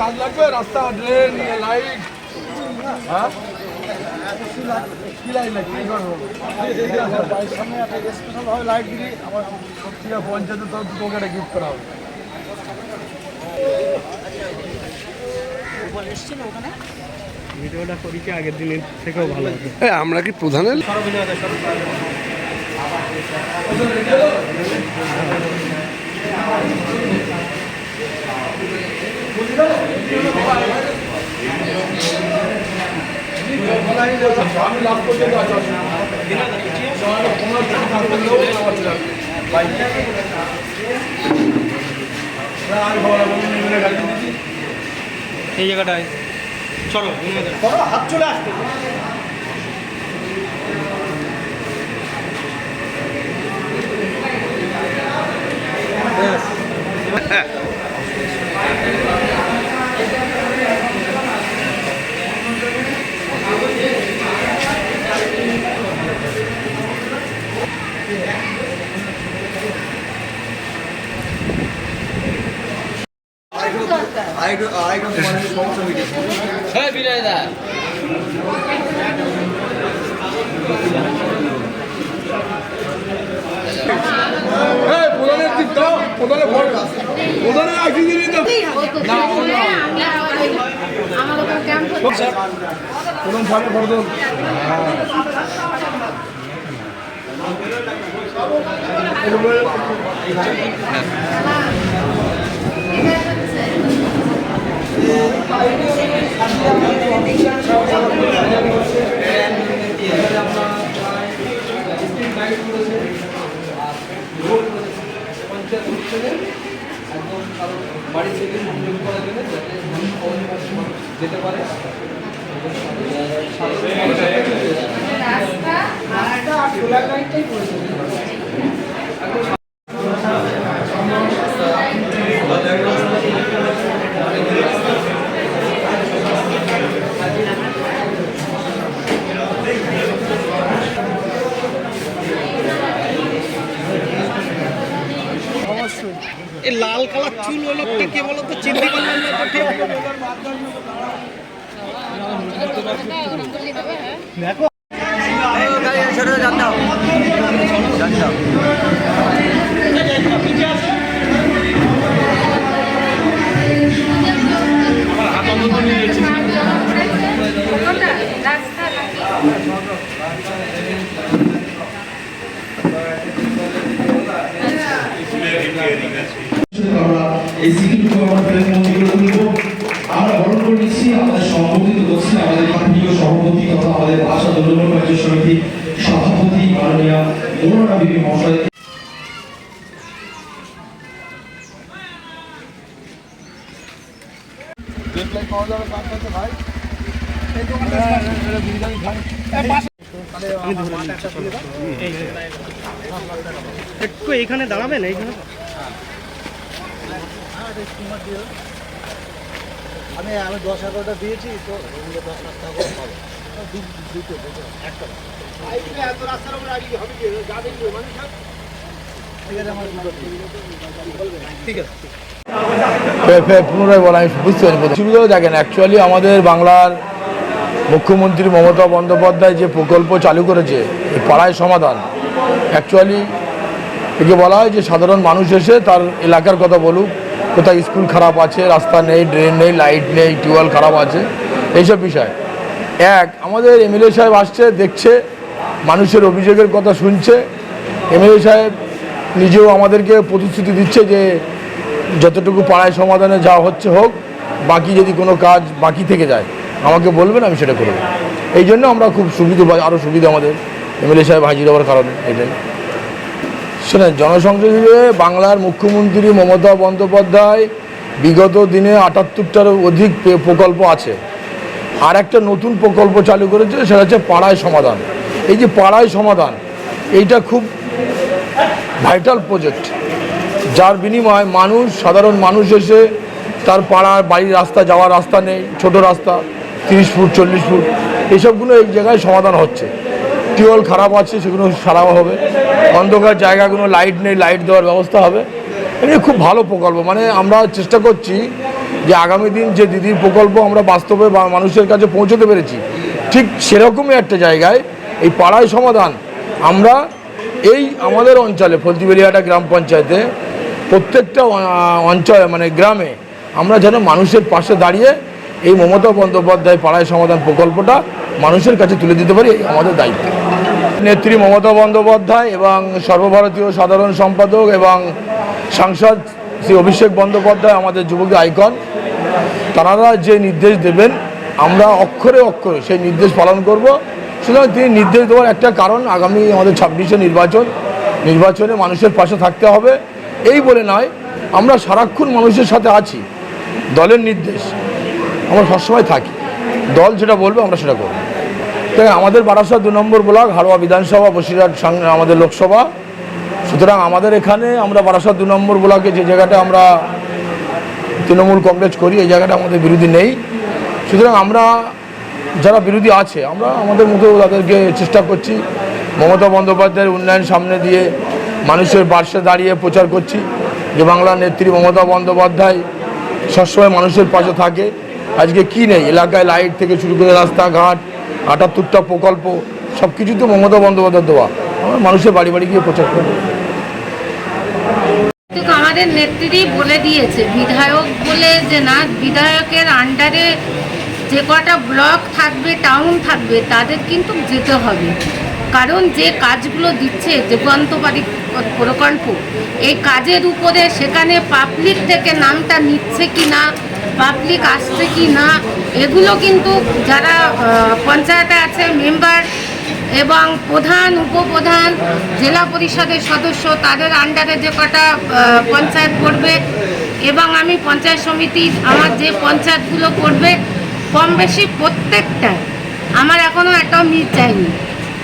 কাজ লাগবে? রাস্তা ড্রেন লাইট হ্যাঁ? কি লাইট লাগবে? সামনে একটা স্পেশালভাবে লাইট দিলি আমার পঞ্চায়েতের তরফ তোকে একটা গিফট করা হবে। ভিডিওটা আগের দিনের থেকেও ভালো আমরা কি প্রধানের? আমি লাভ এই জায়গাটায়। চলো হাত চলে আসতে। আরেকটু আরেকটু সমস্যা মিটেছে এই প্রধানের দিক দাও প্রধানের ভোট প্রধানের আমাদের ক্যাম্প প্রধান সামনে প্রধান এই লাল কালার চুল ওই লোকটা কে বলতো চিনতে পারলাম না তো ঠিক দেখো রাস্তা আমরা এই সিকিমকে আমরা আমরা বরণ করে নিচ্ছি, আমাদের সম্বোধিত করছি, আমাদের প্রিয় সভাপতি তথা আমাদের ভাষা দোলন কার্য সমিতি। বিবি মহাশয় পাওয়া যাবে কার কাছে ভাই একটু এইখানে দাঁড়াবেন এইখানে। আমি আমি দশ এগারোটা দিয়েছি তো দশ লাখ টাকা করে পাবো। পুনরায় বলা আমি বুঝতে পারি সুবিধাও দেখেন অ্যাকচুয়ালি আমাদের বাংলার মুখ্যমন্ত্রী মমতা বন্দ্যোপাধ্যায় যে প্রকল্প চালু করেছে পাড়ায় সমাধান। অ্যাকচুয়ালি একে বলা হয় যে সাধারণ মানুষ এসে তার এলাকার কথা বলুক, কোথায় স্কুল খারাপ আছে, রাস্তা নেই ড্রেন নেই লাইট নেই, টিউবওয়েল খারাপ আছে, এইসব বিষয়। এক, আমাদের এমএলএ সাহেব আসছে, দেখছে, মানুষের অভিযোগের কথা শুনছে। এমএলএ সাহেব নিজেও আমাদেরকে প্রতিশ্রুতি দিচ্ছে যে যতটুকু পাড়ায় সমাধানে যা হচ্ছে হোক, বাকি যদি কোনো কাজ বাকি থেকে যায়, আমাকে বলবেন, আমি সেটা করব। এই জন্য আমরা খুব সুবিধা আরও সুবিধা আমাদের এমএলএ সাহেব হাজির হওয়ার কারণে এটাই শোনেন, জনসংযোগে বাংলার মুখ্যমন্ত্রী মমতা বন্দ্যোপাধ্যায় বিগত দিনে আটাত্তরটার অধিক প্রকল্প আছে। আর একটা নতুন প্রকল্প চালু করেছে, সেটা হচ্ছে পাড়ায় সমাধান। এই যে পাড়ায় সমাধান, এইটা খুব ভাইটাল প্রজেক্ট যার বিনিময়ে মানুষ, সাধারণ মানুষ এসে তার পাড়ার বাড়ির রাস্তা, যাওয়ার রাস্তা নেই, ছোট রাস্তা, তিরিশ ফুট, চল্লিশ ফুট, এইসবগুলো এই জায়গায় সমাধান হচ্ছে। টিউবওয়েল খারাপ আছে, সেগুলো সারাও হবে। অন্ধকার জায়গাগুলো লাইট নেই লাইট দেওয়ার ব্যবস্থা হবে। এগুলো খুব ভালো প্রকল্প। মানে আমরা চেষ্টা করছি যে আগামী দিন যে দিদির প্রকল্প আমরা বাস্তবে বা মানুষের কাছে পৌঁছতে পেরেছি, ঠিক সেরকমই একটা জায়গায় এই পাড়ায় সমাধান। আমরা এই আমাদের অঞ্চলে ফলতিবেরিয়াটা গ্রাম পঞ্চায়েতে, প্রত্যেকটা অঞ্চলে মানে গ্রামে আমরা যেন মানুষের পাশে দাঁড়িয়ে এই মমতা বন্দ্যোপাধ্যায় পাড়ায় সমাধান প্রকল্পটা মানুষের কাছে তুলে দিতে পারি আমাদের দায়িত্ব। নেত্রী মমতা বন্দ্যোপাধ্যায় এবং সর্বভারতীয় সাধারণ সম্পাদক এবং সাংসদ শ্রী অভিষেক বন্দ্যোপাধ্যায় আমাদের যুবকদের আইকন, তারা যে নির্দেশ দেবেন, আমরা অক্ষরে অক্ষরে সেই নির্দেশ পালন করব। সুতরাং তিনি নির্দেশ দেওয়ার একটা কারণ, আগামী আমাদের ছাব্বিশে নির্বাচন, নির্বাচনে মানুষের পাশে থাকতে হবে। এই বলে নয়, আমরা সারাক্ষণ মানুষের সাথে আছি, দলের নির্দেশ, আমরা সবসময় থাকি। দল যেটা বলবে, আমরা সেটা করব। তাই আমাদের বারাসা দু নম্বর ব্লক, হাড়োয়া বিধানসভা, বসিরহাট আমাদের লোকসভা সুতরাং আমাদের এখানে আমরা বারাসাত দু নম্বর ব্লকে যে জায়গাটা আমরা তৃণমূল কংগ্রেস করি, এই জায়গাটা আমাদের বিরোধী নেই। সুতরাং আমরা যারা বিরোধী আছে, আমরা আমাদের মতো তাদেরকে চেষ্টা করছি, মমতা বন্দ্যোপাধ্যায়ের উন্নয়ন সামনে দিয়ে মানুষের পাশে দাঁড়িয়ে প্রচার করছি, যে বাংলার নেত্রী মমতা বন্দ্যোপাধ্যায় সবসময় মানুষের পাশে থাকে। আজকে কি নেই? এলাকায় লাইট থেকে শুরু করে রাস্তাঘাট, আটাত্তরটা প্রকল্প সব কিছু তো মমতা বন্দ্যোপাধ্যায় দেওয়া। আমরা মানুষের বাড়ি বাড়ি গিয়ে প্রচার করি কিন্তু আমাদের নেত্রী বলে দিয়েছে, বিধায়ক বলে যে না, বিধায়কের আন্ডারে যে কটা ব্লক থাকবে টাউন থাকবে, তাদের কিন্তু যেতে হবে। কারণ যে কাজগুলো দিচ্ছে যুগান্তকারী প্রকল্প, এই কাজের উপরে সেখানে পাবলিক থেকে নামটা নিচ্ছে কি না পাবলিক আসছে কি না, এগুলো কিন্তু যারা পঞ্চায়েতে আছে মেম্বার এবং প্রধান, উপপ্রধান, জেলা পরিষদের সদস্য, তাদের আন্ডারে যে কটা পঞ্চায়েত করবে এবং আমি পঞ্চায়েত সমিতি, আমার যে পঞ্চায়েতগুলো করবে, কম বেশি প্রত্যেকটায় আমার এখনও একটাও মিট চাইনি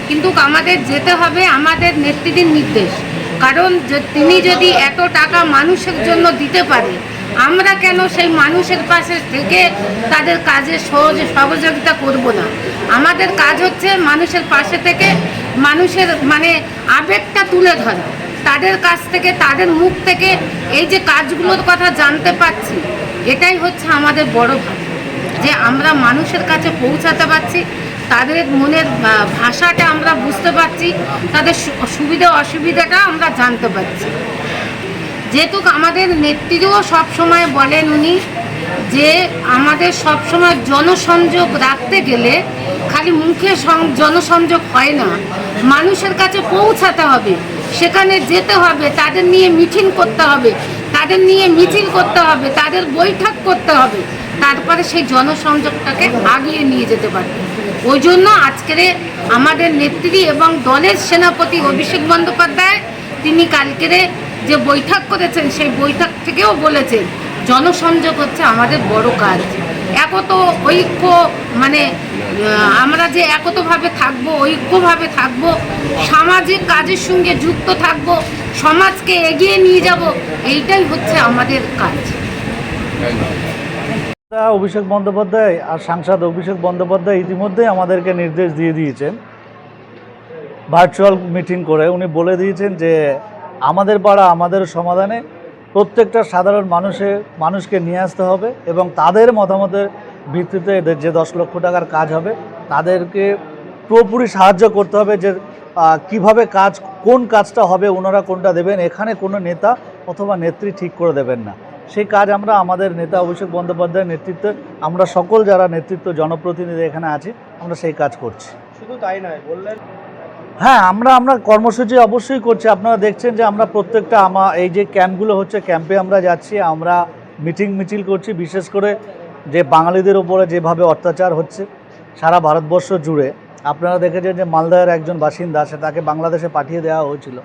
কিন্তু আমাদের যেতে হবে আমাদের নেত্রীর নির্দেশ। কারণ তিনি যদি এত টাকা মানুষের জন্য দিতে পারে আমরা কেন সেই মানুষের পাশে থেকে তাদের কাজে সহজ সহযোগিতা করব না? আমাদের কাজ হচ্ছে মানুষের পাশে থেকে মানুষের মানে আবেগটা তুলে ধরা। তাদের কাছ থেকে, তাদের মুখ থেকে এই যে কাজগুলোর কথা জানতে পারছি, এটাই হচ্ছে আমাদের বড় ভাব। যে আমরা মানুষের কাছে পৌঁছাতে পারছি, তাদের মনের ভাষাটা আমরা বুঝতে পারছি, তাদের সুবিধা, অসুবিধাটা আমরা জানতে পারছি। যেহেতু আমাদের নেত্রীও সব সময় বলেন উনি যে আমাদের সব সময় জনসংযোগ রাখতে গেলে খালি মুখে জনসংযোগ হয় না। মানুষের কাছে পৌঁছাতে হবে, সেখানে যেতে হবে, তাদের নিয়ে মিটিং করতে হবে, তাদের নিয়ে মিছিল করতে হবে, তাদের বৈঠক করতে হবে, তারপরে সেই জনসংযোগটাকে আগিয়ে নিয়ে যেতে পারবে ওই জন্য আজকের আমাদের নেত্রী এবং দলের সেনাপতি অভিষেক বন্দ্যোপাধ্যায় তিনি কালকেরে যে বৈঠক করেছেন, সেই বৈঠক থেকেও বলেছেন, জনসংযোগ হচ্ছে আমাদের বড় কাজ। একত ঐক্য মানে আমরা যে একতভাবে থাকব, ঐক্যভাবে থাকব, সামাজিক কাজের সঙ্গে যুক্ত থাকব, সমাজকে এগিয়ে নিয়ে যাব, এইটাই হচ্ছে আমাদের কাজ। অভিষেক বন্দ্যোপাধ্যায় আর সাংসদ অভিষেক বন্দ্যোপাধ্যায় ইতিমধ্যেই আমাদেরকে নির্দেশ দিয়ে দিয়েছেন। ভার্চুয়াল মিটিং করে উনি বলে দিয়েছেন যে আমাদের পাড়া আমাদের সমাধানে প্রত্যেকটা সাধারণ মানুষে, মানুষকে নিয়ে আসতে হবে এবং তাদের মতামতের ভিত্তিতে এদের যে দশ লক্ষ টাকার কাজ হবে, তাদেরকে পুরোপুরি সাহায্য করতে হবে যে কীভাবে কাজ, কোন কাজটা হবে, ওনারা কোনটা দেবেন, এখানে কোনো নেতা অথবা নেত্রী ঠিক করে দেবেন না। সেই কাজ আমরা আমাদের নেতা অভিষেক বন্দ্যোপাধ্যায়ের নেতৃত্বে, আমরা সকল যারা নেতৃত্ব, জনপ্রতিনিধি এখানে আছি, আমরা সেই কাজ করছি। শুধু তাই নয়, বললেন হ্যাঁ আমরা আমরা কর্মসূচি অবশ্যই করছি। আপনারা দেখছেন যে আমরা প্রত্যেকটা আমা, এই যে ক্যাম্পগুলো হচ্ছে, ক্যাম্পে আমরা যাচ্ছি, আমরা মিটিং মিছিল করছি, বিশেষ করে যে বাঙালিদের উপরে যেভাবে অত্যাচার হচ্ছে, সারা ভারতবর্ষ জুড়ে। আপনারা দেখেছেন যে মালদার একজন বাসিন্দা, সে তাকে বাংলাদেশে পাঠিয়ে দেওয়া হয়েছিল।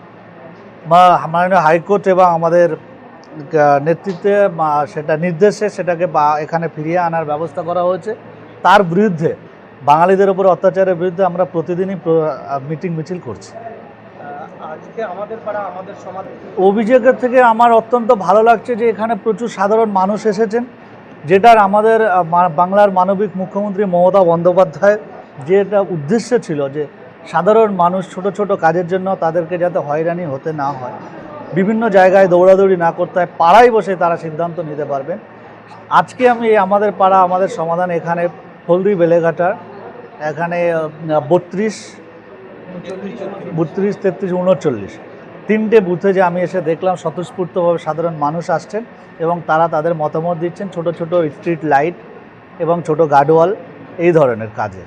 বা মাননীয় হাইকোর্ট এবং আমাদের নেতৃত্বে সেটা নির্দেশে সেটাকে এখানে ফিরিয়ে আনার ব্যবস্থা করা হয়েছে। তার বিরুদ্ধে বাঙালিদের উপর অত্যাচারের বিরুদ্ধে আমরা প্রতিদিনই মিটিং মিছিল করছি। অভিযোগের থেকে আমার অত্যন্ত ভালো লাগছে যে এখানে প্রচুর সাধারণ মানুষ এসেছেন যেটার আমাদের বাংলার মানবিক মুখ্যমন্ত্রী মমতা বন্দ্যোপাধ্যায়ের যেটা উদ্দেশ্য ছিল যে সাধারণ মানুষ ছোট ছোট কাজের জন্য তাদেরকে যাতে হয়রানি হতে না হয়। বিভিন্ন জায়গায় দৌড়াদৌড়ি না করতে হয় পাড়ায় বসে তারা সিদ্ধান্ত নিতে পারবেন। আজকে আমি আমাদের পাড়া আমাদের সমাধান এখানে হলদি বেলেঘাটার এখানে বত্রিশ বত্রিশ, তেত্রিশ, উনচল্লিশ। তিনটে বুথে যে আমি এসে দেখলাম, স্বতঃস্ফূর্তভাবে সাধারণ মানুষ আসছেন এবং তারা তাদের মতামত দিচ্ছেন, ছোট ছোট স্ট্রিট লাইট এবং ছোট গার্ডওয়াল, এই ধরনের কাজে।